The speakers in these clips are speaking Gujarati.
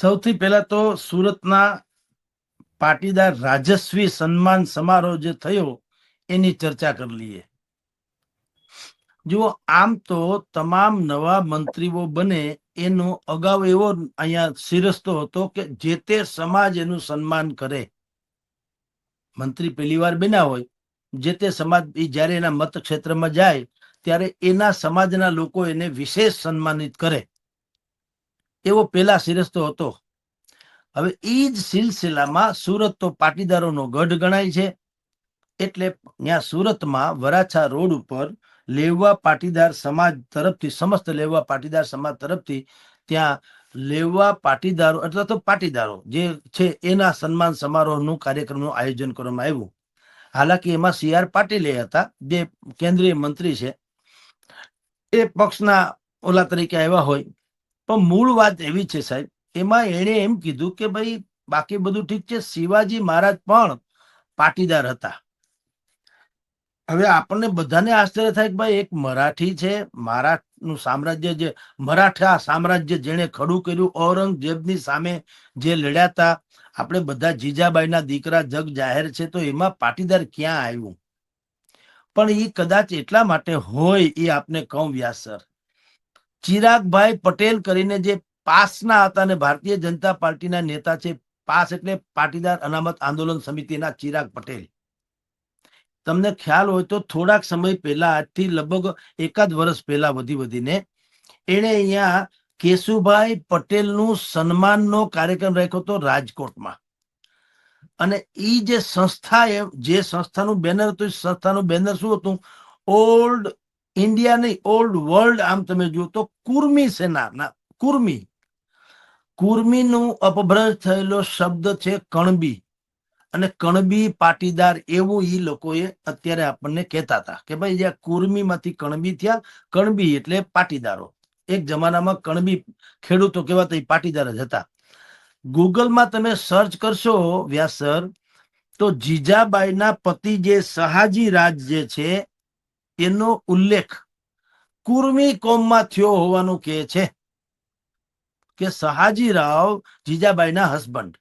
સૌથી પહેલા તો સુરતના પાટીદાર રાજસ્વી સન્માન સમારોહ જે થયો, એની ચર્ચા કરી લઈએ. જુઓ, આમ તો તમામ નવા મંત્રીઓ બને, એનો અગાઉ એવો અહીંયા શિરસ્તો હતો કે જે તે સમાજ એનું સન્માન કરે. મંત્રી પહેલી વાર બન્યા હોય, જે તે સમાજ જ્યારે એના મત ક્ષેત્રમાં જાય, ત્યારે એના સમાજના લોકો એને વિશેષ સન્માનિત કરે. એવો પેલા શિરસ્તો હતો. હવે એ જ સિલસિલામાં સુરત તો પાટીદારોનો ગઢ ગણાય છે. એટલે ત્યાં સુરતમાં વરાછા રોડ ઉપર લેવા પાટીદાર સમાજ તરફથી, સમસ્ત લેવા પાટીદાર સમાજ તરફથી ત્યાં લેવા પાટીદારો એટલે તો પાટીદારો જે છે એના સન્માન સમારોહનું કાર્યક્રમનું આયોજન કરવામાં આવ્યું. હાલાકી એમાં સી આર પાટીલે હતા, જે કેન્દ્રીય મંત્રી છે. એ પક્ષના ઓલા તરીકે આવ્યા હોય. પણ મૂળ વાત એવી છે સાહેબ, એમાં એણે એમ કીધું કે ભાઈ, બાકી બધું ઠીક છે, શિવાજી મહારાજ પણ પાટીદાર હતા. હવે આપણને બધાને આશ્ચર્ય થાય કે ભાઈ, એક મરાઠી છે, મરાઠનું સામ્રાજ્ય જે, મરાઠા સામ્રાજ્ય જેણે ખડું કર્યું, ઔરંગઝેબની સામે જે લડ્યા હતા, આપણે બધા જીજાબાઈના દીકરા જગ જાહેર છે, તો એમાં પાટીદાર ક્યાં આવ્યું? પણ એ કદાચ એટલા માટે હોય એ આપને કહું વ્યાસ સર. ચિરાગભાઈ પટેલ કરીને જે પાસના હતા અને ભારતીય જનતા પાર્ટીના નેતા છે, પાસ એટલે પાટીદાર અનામત આંદોલન સમિતિના ચિરાગ પટેલ. તમને ખ્યાલ હોય તો થોડાક સમય પહેલા, આજથી લગભગ એકાદ વર્ષ પહેલા વધી વધીને, એણે અહીંયા કેશુભાઈ પટેલનું સન્માનનો કાર્યક્રમ રાખ્યો હતો રાજકોટમાં. અને એ જે સંસ્થા જે સંસ્થાનું બેનર હતું સંસ્થાનું બેનર શું હતું? ઓલ્ડ ઇન્ડિયા નહીં ઓલ્ડ વર્લ્ડ આમ તમે જુઓ તો કુર્મી સેના, ના, કુર્મી. કુર્મીનું અપભ્રંશ થયેલો શબ્દ છે કણબી. અને કણબી પાટીદાર એવું એ લોકોએ અત્યારે આપણને કહેતા હતા કે ભાઈ જ્યાં કુર્મીમાંથી કણબી થયા, કણબી એટલે પાટીદારો. એક જમાનામાં કણબી ખેડૂતો કહેવાતા પાટીદાર જ હતા. ગૂગલમાં તમે સર્ચ કરશો, વ્યાસર, તો જીજાબાઈના પતિ જે સહાજી રાજ જે છે એનો ઉલ્લેખ કુર્મી કોમમાં થયો હોવાનું કહે છે કે સહાજીરાવ જીજાબાઈના હસબન્ડ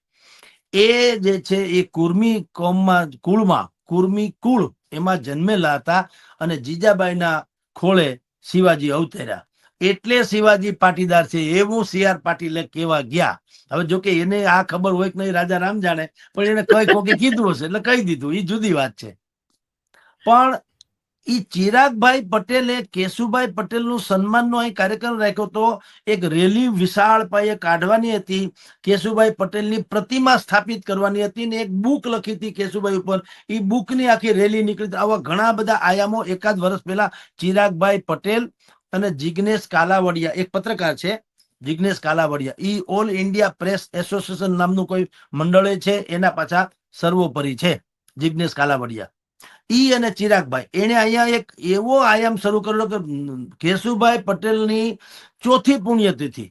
એ જે છે એ કુર્મી કોમમાં, કુળમાં, કુર્મી કુળ એમાં જન્મેલા હતા અને જીજાબાઈના ખોળે શિવાજી અવતર્યા. એટલે શિવાજી પાટીદાર છે એવું સી આર પાટીલે કેવા ગયા. હવે જો કે એને આ ખબર હોય કે નહીં રાજા રામ જાણે, પણ એને કઈ કોકે કીધું હશે એટલે કહી દીધું. એ જુદી વાત છે. પણ ઈ ચિરાગભાઈ પટેલે, કેશુભાઈ પટેલનું સન્માનનો અહીં કાર્યક્રમ રાખ્યો તો એક રેલી વિશાળ પાયે કાઢવાની હતી. કેશુભાઈ પટેલની પ્રતિમા સ્થાપિત કરવાની હતી ને એક બુક લખી હતી કેશુભાઈ ઉપર. એ બુકની આખી રેલી નીકળી આવા ઘણા બધા આયામો એકાદ વર્ષ પહેલા ચિરાગભાઈ પટેલ અને જિગ્નેશ કાલાવડિયા, એક પત્રકાર છે, જિગ્નેશ કાલાવડિયા. ઈ ઓલ ઇન્ડિયા પ્રેસ એસોસિએશન નામનું કોઈ મંડળે છે, એના પાછા સર્વોપરી છે, જિગ્નેશ કાલાવડિયા. ઈ અને ચિરાગભાઈ. એને અહીંયા એક એવો આયામ શરૂ કરેલો કે કેશુભાઈ પટેલની ચોથી પુણ્યતિથિ.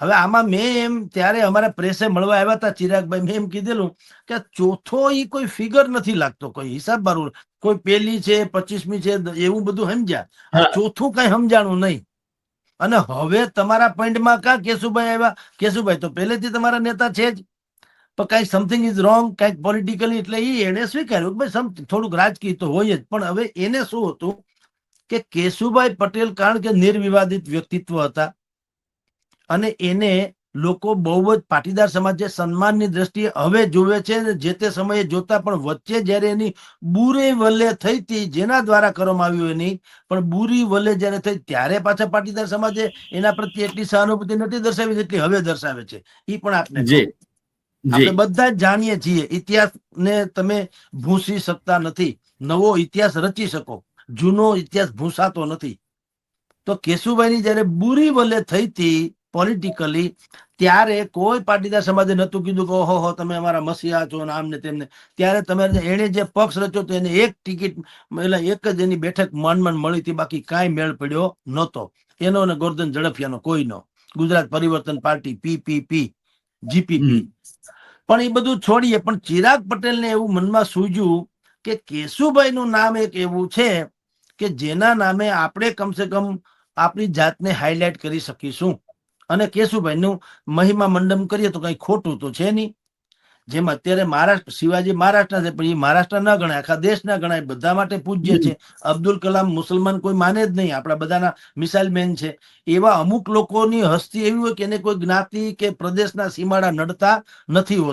હવે આમાં મેં એમ ત્યારે અમારા પ્રેસે મળવા આવ્યા હતા ચિરાગભાઈ મેં એમ કીધેલું કે ચોથો ઈ કોઈ ફિગર નથી લાગતો કોઈ હિસાબ બારું કોઈ પેલી છે પચીસમી છે એવું બધું સમજ્યા. ચોથું કઈ સમજાણું નહીં. અને હવે તમારા પોઈન્ટમાં કા કેશુભાઈ આવ્યા? કેશુભાઈ તો પહેલેથી તમારા નેતા છે જ. પણ કઈ સમથિંગ ઇઝ રોંગ કંઈક પોલિટિકલી એટલે એ એને સ્વીકાર્યું કે ભાઈ સમ થોડુંક રાજકીય તો હોય જ. પણ હવે એને શું હતું કે કેશુભાઈ પટેલ કારણ કે નિર્વિવાદિત વ્યક્તિત્વ હતા અને એને લોકો બહુ જ પાટીદાર સમાજ જે સન્માનની દ્રષ્ટિએ હવે જોવે છે અને જે તે સમયે જોતા પણ વચ્ચે જ્યારે એની બુરી વલ્લે થઈ હતી જેના દ્વારા કરવામાં આવ્યું એની પણ બુરી વલ્લે જ્યારે થઈ ત્યારે પાછા પાટીદાર સમાજે એના પ્રત્યે એટલી સહાનુભૂતિ નથી દર્શાવી જેટલી હવે દર્શાવે છે. એ પણ આપણે જી. આપણે બધા જ જાણીએ છીએ ઇતિહાસ ને તમે ભૂંસી શકતા નથી, નવો ઇતિહાસ રચી શકો, જૂનો ઇતિહાસ ભૂંસાતો નથી. તો કેશુભાઈની જયારે બુરી વલે થઈ હતી પોલિટિકલી, ત્યારે કોઈ પાટીદાર સમાજે નતું કીધું કે ઓહો તમે અમારા મસીહા છો ને ને તેમને. ત્યારે તમે એને જે પક્ષ રચ્યો તો એને એક ટિકિટ, એટલે એક જ એની બેઠક મન મન મળી હતી, બાકી કાંઈ મેળ પડ્યો નહોતો. એનો અને ગોરધન ઝડફિયાનો કોઈનો ગુજરાત પરિવર્તન પાર્ટી પીપીપી જીપીપી પણ એ બધું છોડીએ. પણ ચિરાગ પટેલને એવું મનમાં સૂજ્યું કે કેશુભાઈનું નામ એક એવું છે કે જેના નામે આપણે કમસે કમ આપણી જાતને હાઇલાઇટ કરી શકીશું. અને કેશુભાઈનું મહિમા મંડમ કરીએ તો કઈ ખોટું તો છે નહીં. જેમ અત્યારે મહારાષ્ટ્ર, શિવાજી મહારાષ્ટ્રના છે, પણ એ મહારાષ્ટ્ર ન ગણાય, આખા દેશ ના ગણાય, બધા માટે પૂજ્ય છે. અબ્દુલ કલામ મુસલમાન કોઈ માને જ નહીં, આપણા બધાના મિસાઇલ મેન છે. એવા અમુક લોકોની હસ્તી એવી હોય કે એને કોઈ જ્ઞાતિ કે પ્રદેશના સીમાડા નડતા નથી હોતા.